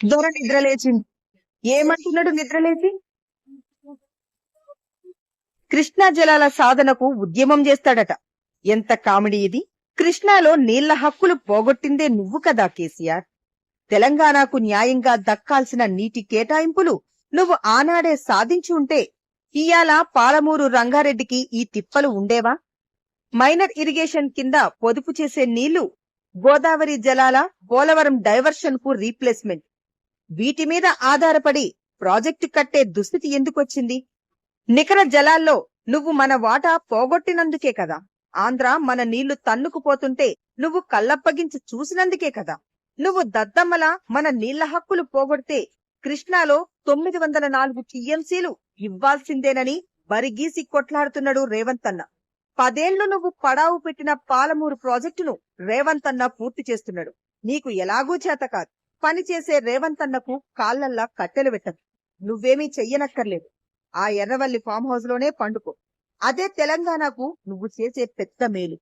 దొర నిద్రలేచింది ఏమంటున్నాడు నిద్రలేచి కృష్ణా జలాల సాధనకు ఉద్యమం చేస్తాడట. ఎంత కామెడీ ఇది. కృష్ణాలో నీళ్ళ హక్కులు పోగొట్టిందే నువ్వు కదా కేసీఆర్. తెలంగాణకు న్యాయంగా దక్కాల్సిన నీటి కేటాయింపులు నువ్వు ఆనాడే సాధించి ఉంటే ఇయాల పాలమూరు రంగారెడ్డికి ఈ తిప్పలు ఉండేవా? మైనర్ ఇరిగేషన్ కింద పొదుపు చేసే నీళ్ళు గోదావరి జలాల పోలవరం డైవర్షన్కు రీప్లేస్మెంట్. వీటి మీద ఆధారపడి ప్రాజెక్టు కట్టే దుస్థితి ఎందుకొచ్చింది? నికర జలాల్లో నువ్వు మన వాటా పోగొట్టినందుకే కదా. ఆంధ్ర మన నీళ్ళు తన్నుకుపోతుంటే నువ్వు కళ్ళప్పగించి చూసినందుకే కదా. నువ్వు దద్దమ్మల మన నీళ్ళ హక్కులు పోగొడితే కృష్ణాలో తొమ్మిది వందల నాలుగు టీఎంసీలు ఇవ్వాల్సిందేనని బరిగీసి కొట్లాడుతున్నాడు రేవంత్ అన్న పదేళ్ళు నువ్వు పడావు పెట్టిన పాలమూరు ప్రాజెక్టును రేవంత్ అన్న పూర్తి చేస్తున్నాడు. నీకు ఎలాగూ చేత కాదు. పని చేసే రేవంత్ కాళ్ళల్లా కట్టెలు పెట్టదు నువ్వేమీ చెయ్యనక్కర్లేదు. ఆ ఎర్రవల్లి ఫామ్ హౌస్లోనే పండుకో. అదే తెలంగాణకు నువ్వు చేసే పెద్ద మేలు.